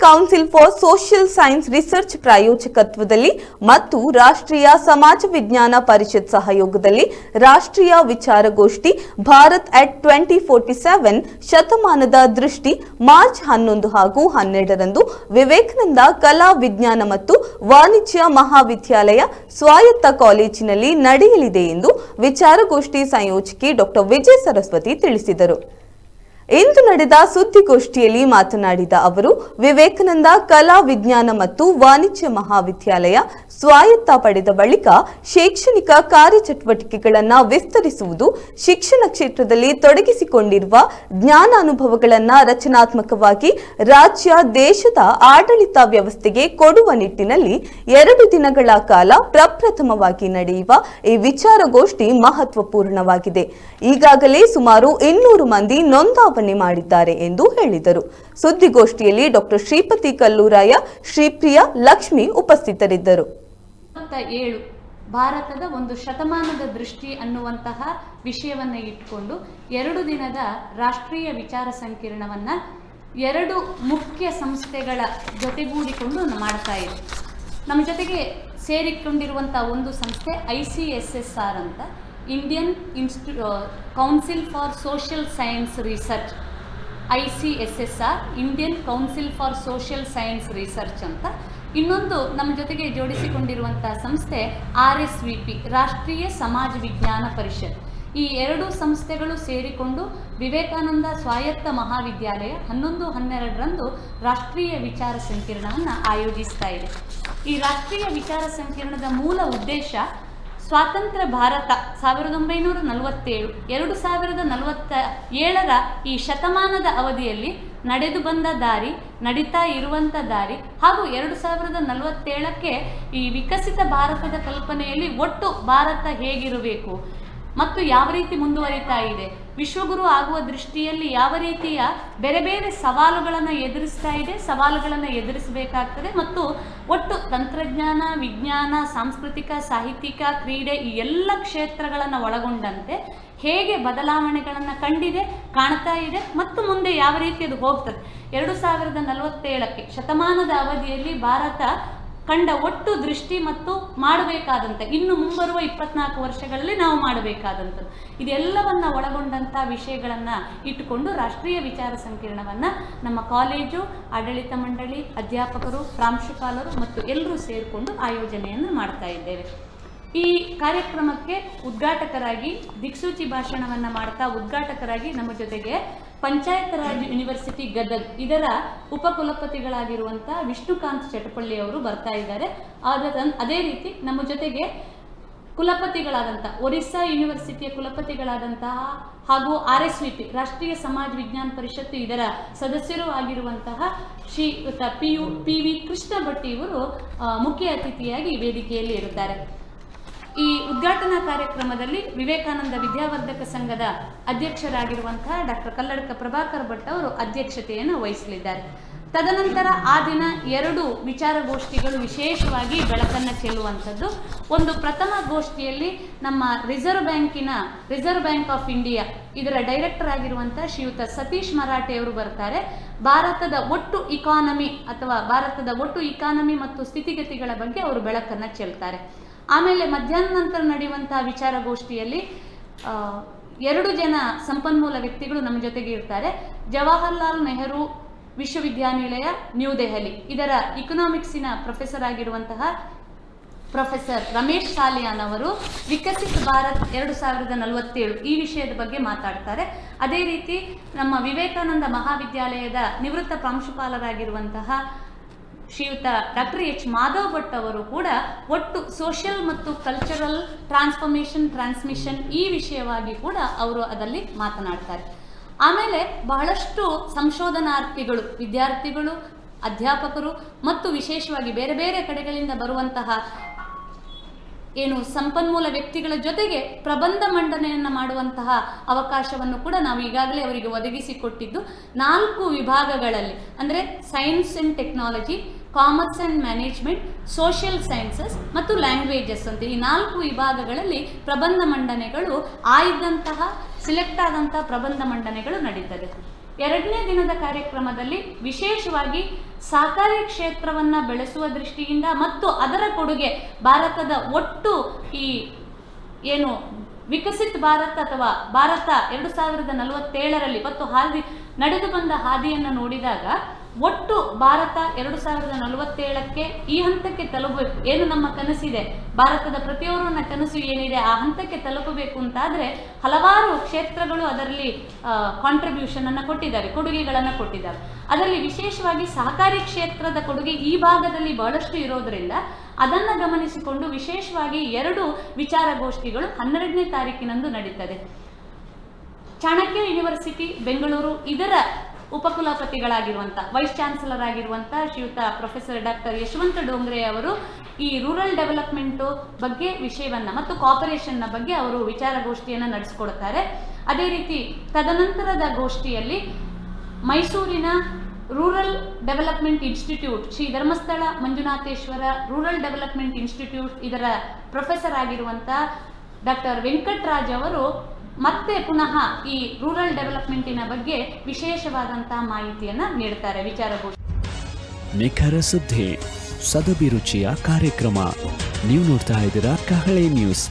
Council for social science research ಪ್ರಾಯೋಜಕತ್ವದಲ್ಲಿ ಮತ್ತು ರಾಷ್ಟ್ರೀಯ ಸಮಾಜ ವಿಜ್ಞಾನ ಪರಿಷತ್ ಸಹಯೋಗದಲ್ಲಿ ರಾಷ್ಟ್ರೀಯ ವಿಚಾರಗೋಷ್ಠಿ Bharat at twenty forty seven ಶತಮಾನದ ದೃಷ್ಟಿ ಮಾರ್ಚ್ ಹನ್ನೊಂದು ಹಾಗೂ ಹನ್ನೆರಡರಂದು ವಿವೇಕಾನಂದ ಕಲಾ ವಿಜ್ಞಾನ ಮತ್ತು ವಾಣಿಜ್ಯ ಮಹಾವಿದ್ಯಾಲಯ ಸ್ವಾಯತ್ತ ಕಾಲೇಜಿನಲ್ಲಿ ನಡೆಯಲಿದೆ ಎಂದು ವಿಚಾರಗೋಷ್ಠಿ ಸಂಯೋಜಕಿ ಡಾಕ್ಟರ್ ವಿಜಯ ಸರಸ್ವತಿ ತಿಳಿಸಿದರು. ಇಂದು ನಡೆದ ಸುದ್ದಿಗೋಷ್ಠಿಯಲ್ಲಿ ಮಾತನಾಡಿದ ಅವರು, ವಿವೇಕಾನಂದ ಕಲಾ ವಿಜ್ಞಾನ ಮತ್ತು ವಾಣಿಜ್ಯ ಮಹಾವಿದ್ಯಾಲಯ ಸ್ವಾಯತ್ತ ಪಡೆದ ಬಳಿಕ ಶೈಕ್ಷಣಿಕ ಕಾರ್ಯಚಟುವಟಿಕೆಗಳನ್ನು ವಿಸ್ತರಿಸುವುದು ಶಿಕ್ಷಣ ಕ್ಷೇತ್ರದಲ್ಲಿ ತೊಡಗಿಸಿಕೊಂಡಿರುವ ಜ್ಞಾನಾನುಭವಗಳನ್ನು ರಚನಾತ್ಮಕವಾಗಿ ರಾಜ್ಯ, ದೇಶದ ಆಡಳಿತ ವ್ಯವಸ್ಥೆಗೆ ಕೊಡುವ ನಿಟ್ಟಿನಲ್ಲಿ ಎರಡು ದಿನಗಳ ಕಾಲ ಪ್ರಪ್ರಥಮವಾಗಿ ನಡೆಯುವ ಈ ವಿಚಾರಗೋಷ್ಠಿ ಮಹತ್ವಪೂರ್ಣವಾಗಿದೆ. ಈಗಾಗಲೇ ಸುಮಾರು ಇನ್ನೂರು ಮಂದಿ ನೋಂದಾವಣೆ ಮಾಡಿದ್ದಾರೆ ಎಂದು ಹೇಳಿದರು. ಸುದ್ದಿಗೋಷ್ಠಿಯಲ್ಲಿ ಡಾಕ್ಟರ್ ಶ್ರೀಪತಿ ಕಲ್ಲೂರಾಯ, ಶ್ರೀಪ್ರಿಯ, ಲಕ್ಷ್ಮಿ ಉಪಸ್ಥಿತರಿದ್ದರು. ಭಾರತದ ಒಂದು ಶತಮಾನದ ದೃಷ್ಟಿ ಅನ್ನುವಂತಹ ವಿಷಯವನ್ನು ಇಟ್ಕೊಂಡು ಎರಡು ದಿನದ ರಾಷ್ಟ್ರೀಯ ವಿಚಾರ ಸಂಕಿರಣವನ್ನು ಎರಡು ಮುಖ್ಯ ಸಂಸ್ಥೆಗಳ ಜೊತೆಗೂಡಿಕೊಂಡು ಮಾಡ್ತಾ ಇದೆ ನಮ್ಮ ಜೊತೆಗೆ ಸೇರಿಕೊಂಡಿರುವಂಥ ಒಂದು ಸಂಸ್ಥೆ ಐ ಎಸ್ ಆರ್ ಅಂತ. Indian insti council for social science research I C S S R Indian council for social science research ಅಂತ. ಇನ್ನೊಂದು ನಮ್ಮ ಜೊತೆಗೆ ಜೋಡಿಸಿಕೊಂಡಿರುವಂಥ ಸಂಸ್ಥೆ ಆರ್ ಎಸ್ ವಿ ಪಿ, ರಾಷ್ಟ್ರೀಯ ಸಮಾಜ ವಿಜ್ಞಾನ ಪರಿಷತ್. ಈ ಎರಡು ಸಂಸ್ಥೆಗಳು ಸೇರಿಕೊಂಡು ವಿವೇಕಾನಂದ ಸ್ವಾಯತ್ತ ಮಹಾವಿದ್ಯಾಲಯ ಹನ್ನೊಂದು, ಹನ್ನೆರಡರಂದು ರಾಷ್ಟ್ರೀಯ ವಿಚಾರ ಸಂಕಿರಣವನ್ನು ಆಯೋಜಿಸ್ತಾ ಇದೆ. ಈ ರಾಷ್ಟ್ರೀಯ ವಿಚಾರ ಸಂಕಿರಣದ ಮೂಲ ಉದ್ದೇಶ ಸ್ವಾತಂತ್ರ್ಯ ಭಾರತ ಸಾವಿರದ ಒಂಬೈನೂರ ನಲವತ್ತೇಳು, ಎರಡು ಸಾವಿರದ ನಲವತ್ತ ಏಳರ ಈ ಶತಮಾನದ ಅವಧಿಯಲ್ಲಿ ನಡೆದು ಬಂದ ದಾರಿ, ನಡೀತಾ ಇರುವಂಥ ದಾರಿ ಹಾಗೂ ಎರಡು ಸಾವಿರದ ನಲವತ್ತೇಳಕ್ಕೆ ಈ ವಿಕಸಿತ ಭಾರತದ ಕಲ್ಪನೆಯಲ್ಲಿ ಒಟ್ಟು ಭಾರತ ಹೇಗಿರಬೇಕು ಮತ್ತು ಯಾವ ರೀತಿ ಮುಂದುವರಿತಾ ಇದೆ? ವಿಶ್ವಗುರು ಆಗುವ ದೃಷ್ಟಿಯಲ್ಲಿ ಯಾವ ರೀತಿಯ ಬೇರೆ ಬೇರೆ ಸವಾಲುಗಳನ್ನು ಎದುರಿಸ್ತಾ ಇದೆ, ಸವಾಲುಗಳನ್ನು ಎದುರಿಸಬೇಕಾಗ್ತದೆ ಮತ್ತು ಒಟ್ಟು ತಂತ್ರಜ್ಞಾನ, ವಿಜ್ಞಾನ, ಸಾಂಸ್ಕೃತಿಕ, ಸಾಹಿತ್ಯಿಕ, ಕ್ರೀಡೆ ಈ ಎಲ್ಲ ಕ್ಷೇತ್ರಗಳನ್ನು ಒಳಗೊಂಡಂತೆ ಹೇಗೆ ಬದಲಾವಣೆಗಳನ್ನು ಕಂಡಿದೆ, ಕಾಣ್ತಾ ಇದೆ ಮತ್ತು ಮುಂದೆ ಯಾವ ರೀತಿ ಅದು ಹೋಗ್ತದೆ. ಎರಡು ಸಾವಿರದ ನಲವತ್ತೇಳಕ್ಕೆ ಶತಮಾನದ ಅವಧಿಯಲ್ಲಿ ಭಾರತ ಕಂಡ ಒಟ್ಟು ದೃಷ್ಟಿ ಮತ್ತು ಮಾಡಬೇಕಾದಂಥ ಇನ್ನು ಮುಂಬರುವ ಇಪ್ಪತ್ನಾಲ್ಕು ವರ್ಷಗಳಲ್ಲಿ ನಾವು ಮಾಡಬೇಕಾದಂಥದ್ದು. ಇದೆಲ್ಲವನ್ನ ಒಳಗೊಂಡಂಥ ವಿಷಯಗಳನ್ನು ಇಟ್ಟುಕೊಂಡು ರಾಷ್ಟ್ರೀಯ ವಿಚಾರ ಸಂಕಿರಣವನ್ನು ನಮ್ಮ ಕಾಲೇಜು, ಆಡಳಿತ ಮಂಡಳಿ, ಅಧ್ಯಾಪಕರು, ಪ್ರಾಂಶುಪಾಲರು ಮತ್ತು ಎಲ್ಲರೂ ಸೇರಿಕೊಂಡು ಆಯೋಜನೆಯನ್ನು ಮಾಡ್ತಾ ಇದ್ದೇವೆ. ಈ ಕಾರ್ಯಕ್ರಮಕ್ಕೆ ಉದ್ಘಾಟಕರಾಗಿ ದಿಕ್ಸೂಚಿ ಭಾಷಣವನ್ನು ಮಾಡ್ತಾ ಉದ್ಘಾಟಕರಾಗಿ ನಮ್ಮ ಜೊತೆಗೆ ಪಂಚಾಯತ್ ರಾಜ್ ಯೂನಿವರ್ಸಿಟಿ ಗದಗ್ ಇದರ ಉಪಕುಲಪತಿಗಳಾಗಿರುವಂತಹ ವಿಷ್ಣುಕಾಂತ್ ಚಟಪಳ್ಳಿ ಅವರು ಬರ್ತಾ ಇದ್ದಾರೆ. ಅದೇ ರೀತಿ ನಮ್ಮ ಜೊತೆಗೆ ಕುಲಪತಿಗಳಾದಂತಹ ಒರಿಸ್ಸಾ ಯೂನಿವರ್ಸಿಟಿಯ ಕುಲಪತಿಗಳಾದಂತಹ ಹಾಗೂ ಆರ್ ಎಸ್ ವಿ ಪಿ, ರಾಷ್ಟ್ರೀಯ ಸಮಾಜ ವಿಜ್ಞಾನ ಪರಿಷತ್ತು ಇದರ ಸದಸ್ಯರು ಆಗಿರುವಂತಹ ಶ್ರೀಯುತ P U, P V Krishna Bhatti ಇವರು ಮುಖ್ಯ ಅತಿಥಿಯಾಗಿ ವೇದಿಕೆಯಲ್ಲಿ ಇರುತ್ತಾರೆ. ಈ ಉದ್ಘಾಟನಾ ಕಾರ್ಯಕ್ರಮದಲ್ಲಿ ವಿವೇಕಾನಂದ ವಿದ್ಯಾವರ್ಧಕ ಸಂಘದ ಅಧ್ಯಕ್ಷರಾಗಿರುವಂತಹ ಡಾಕ್ಟರ್ ಕಲ್ಲಡಕ ಪ್ರಭಾಕರ್ ಭಟ್ ಅವರು ಅಧ್ಯಕ್ಷತೆಯನ್ನು ವಹಿಸಲಿದ್ದಾರೆ. ತದನಂತರ ಆ ದಿನ ಎರಡು ವಿಚಾರಗೋಷ್ಠಿಗಳು ವಿಶೇಷವಾಗಿ ಬೆಳಕನ್ನು ಚೆಲ್ಲುವಂಥದ್ದು. ಒಂದು ಪ್ರಥಮ ಗೋಷ್ಠಿಯಲ್ಲಿ ನಮ್ಮ ರಿಸರ್ವ್ ಬ್ಯಾಂಕಿನ ರಿಸರ್ವ್ ಬ್ಯಾಂಕ್ ಆಫ್ ಇಂಡಿಯಾ ಇದರ ಡೈರೆಕ್ಟರ್ ಆಗಿರುವಂಥ ಶ್ರೀಯುತ ಸತೀಶ್ ಮರಾಠೆ ಅವರು ಬರ್ತಾರೆ. ಭಾರತದ ಒಟ್ಟು ಇಕಾನಮಿ ಅಥವಾ ಭಾರತದ ಒಟ್ಟು ಇಕಾನಮಿ ಮತ್ತು ಸ್ಥಿತಿಗತಿಗಳ ಬಗ್ಗೆ ಅವರು ಬೆಳಕನ್ನು ಚೆಲ್ತಾರೆ. ಆಮೇಲೆ ಮಧ್ಯಾಹ್ನ ನಂತರ ನಡೆಯುವಂತಹ ವಿಚಾರಗೋಷ್ಠಿಯಲ್ಲಿ ಎರಡು ಜನ ಸಂಪನ್ಮೂಲ ವ್ಯಕ್ತಿಗಳು ನಮ್ಮ ಜೊತೆಗೆ ಇರ್ತಾರೆ. ಜವಾಹರ್ಲಾಲ್ ನೆಹರು ವಿಶ್ವವಿದ್ಯಾನಿಲಯ, ನ್ಯೂ ದೆಹಲಿ. ಇದರ ಇಕನಾಮಿಕ್ಸಿನ ಪ್ರೊಫೆಸರ್ ಆಗಿರುವಂತಹ ಪ್ರೊಫೆಸರ್ ರಮೇಶ್ ಸಾಲಿಯಾನ್ ಅವರು ವಿಕಸಿತ ಭಾರತ್ ಎರಡು ಸಾವಿರದ ನಲವತ್ತೇಳು ಈ ವಿಷಯದ ಬಗ್ಗೆ ಮಾತಾಡ್ತಾರೆ. ಅದೇ ರೀತಿ ನಮ್ಮ ವಿವೇಕಾನಂದ ಮಹಾವಿದ್ಯಾಲಯದ ನಿವೃತ್ತ ಪ್ರಾಂಶುಪಾಲರಾಗಿರುವಂತಹ ಶ್ರೀಯುತ ಡಾಕ್ಟರ್ ಎಚ್ ಮಾಧವ್ ಭಟ್ ಅವರು ಕೂಡ ಒಟ್ಟು ಸೋಷಿಯಲ್ ಮತ್ತು ಕಲ್ಚರಲ್ ಟ್ರಾನ್ಸ್ಫಾರ್ಮೇಷನ್ ಟ್ರಾನ್ಸ್ಮಿಷನ್ ಈ ವಿಷಯವಾಗಿ ಕೂಡ ಅವರು ಅದರಲ್ಲಿ ಮಾತನಾಡ್ತಾರೆ. ಆಮೇಲೆ ಬಹಳಷ್ಟು ಸಂಶೋಧನಾರ್ಥಿಗಳು, ವಿದ್ಯಾರ್ಥಿಗಳು, ಅಧ್ಯಾಪಕರು ಮತ್ತು ವಿಶೇಷವಾಗಿ ಬೇರೆ ಬೇರೆ ಕಡೆಗಳಿಂದ ಬರುವಂತಹ ಏನು ಸಂಪನ್ಮೂಲ ವ್ಯಕ್ತಿಗಳ ಜೊತೆಗೆ ಪ್ರಬಂಧ ಮಂಡನೆಯನ್ನು ಮಾಡುವಂತಹ ಅವಕಾಶವನ್ನು ಕೂಡ ನಾವು ಈಗಾಗಲೇ ಅವರಿಗೆ ಒದಗಿಸಿಕೊಟ್ಟಿದ್ದು ನಾಲ್ಕು ವಿಭಾಗಗಳಲ್ಲಿ, ಅಂದರೆ science and technology commerce and management, social sciences ಮತ್ತು ಲ್ಯಾಂಗ್ವೇಜಸ್ ಅಂತ ಈ ನಾಲ್ಕು ವಿಭಾಗಗಳಲ್ಲಿ ಪ್ರಬಂಧ ಮಂಡನೆಗಳು ಆಯ್ದಂತಹ ಸಿಲೆಕ್ಟ್ ಆದಂತಹ ಪ್ರಬಂಧ ಮಂಡನೆಗಳು ನಡೀತದೆ. ಎರಡನೇ ದಿನದ ಕಾರ್ಯಕ್ರಮದಲ್ಲಿ ವಿಶೇಷವಾಗಿ ಸಹಕಾರಿ ಕ್ಷೇತ್ರವನ್ನ ಬೆಳೆಸುವ ದೃಷ್ಟಿಯಿಂದ ಮತ್ತು ಅದರ ಕೊಡುಗೆ ಭಾರತದ ಒಟ್ಟು ಈ ಏನು ವಿಕಸಿತ ಭಾರತ ಅಥವಾ ಭಾರತ ಎರಡು ಸಾವಿರದ ನಲವತ್ತೇಳರಲ್ಲಿ ಮತ್ತು ಹಾದಿ, ನಡೆದು ಬಂದ ಹಾದಿಯನ್ನು ನೋಡಿದಾಗ ಒಟ್ಟು ಭಾರತ ಎರಡು ಸಾವಿರದ ನಲವತ್ತೇಳಕ್ಕೆ ಈ ಹಂತಕ್ಕೆ ತಲುಪಬೇಕು. ಏನು ನಮ್ಮ ಕನಸಿದೆ? ಭಾರತದ ಪ್ರತಿಯೊಬ್ಬರನ್ನ ಕನಸು ಏನಿದೆ? ಆ ಹಂತಕ್ಕೆ ತಲುಪಬೇಕು ಅಂತಾದ್ರೆ ಹಲವಾರು ಕ್ಷೇತ್ರಗಳು ಅದರಲ್ಲಿ ಕಾಂಟ್ರಿಬ್ಯೂಷನ್ ಅನ್ನು ಕೊಟ್ಟಿದ್ದಾರೆ, ಕೊಡುಗೆಗಳನ್ನು ಕೊಟ್ಟಿದ್ದಾರೆ. ಅದರಲ್ಲಿ ವಿಶೇಷವಾಗಿ ಸಹಕಾರಿ ಕ್ಷೇತ್ರದ ಕೊಡುಗೆ ಈ ಭಾಗದಲ್ಲಿ ಬಹಳಷ್ಟು ಇರೋದ್ರಿಂದ ಅದನ್ನು ಗಮನಿಸಿಕೊಂಡು ವಿಶೇಷವಾಗಿ ಎರಡು ವಿಚಾರಗೋಷ್ಠಿಗಳು ಹನ್ನೆರಡನೇ ತಾರೀಕಿನಂದು ನಡೀತದೆ. ಚಾಣಕ್ಯ ಯೂನಿವರ್ಸಿಟಿ, ಬೆಂಗಳೂರು, ಇದರ ಉಪಕುಲಪತಿಗಳಾಗಿರುವಂಥ ವೈಸ್ ಚಾನ್ಸಲರ್ ಆಗಿರುವಂಥ ಶ್ರೀಯುತ ಪ್ರೊಫೆಸರ್ ಡಾಕ್ಟರ್ ಯಶವಂತ ಡೋಂಗ್ರೆ ಅವರು ಈ ರೂರಲ್ ಡೆವಲಪ್ಮೆಂಟು ಬಗ್ಗೆ ವಿಷಯವನ್ನ ಮತ್ತು ಕಾಪರೇಷನ್ನ ಬಗ್ಗೆ ಅವರು ವಿಚಾರಗೋಷ್ಠಿಯನ್ನ ನಡೆಸಿಕೊಡುತ್ತಾರೆ. ಅದೇ ರೀತಿ ತದನಂತರದ ಗೋಷ್ಠಿಯಲ್ಲಿ ಮೈಸೂರಿನ rural development institute Shri Dharmasthala Manjunatheshwara rural development institute ಇದರ ಪ್ರೊಫೆಸರ್ ಆಗಿರುವಂಥ ಡಾಕ್ಟರ್ ವೆಂಕಟರಾಜ್ ಅವರು ಮತ್ತೆ ಪುನಃ ಈ ರೂರಲ್ ಡೆವಲಪ್ಮೆಂಟಿನ ಬಗ್ಗೆ ವಿಶೇಷವಾದಂತಹ ಮಾಹಿತಿಯನ್ನ ನೀಡ್ತಾರೆ ವಿಚಾರಗೋಷ್ಠಿ ನಿಖರ ಸುದ್ದಿ ಸದಭಿರುಚಿಯ ಕಾರ್ಯಕ್ರಮ. ನೀವು ನೋಡ್ತಾ ಇದ್ದೀರಾ ಕಹಳೆ ನ್ಯೂಸ್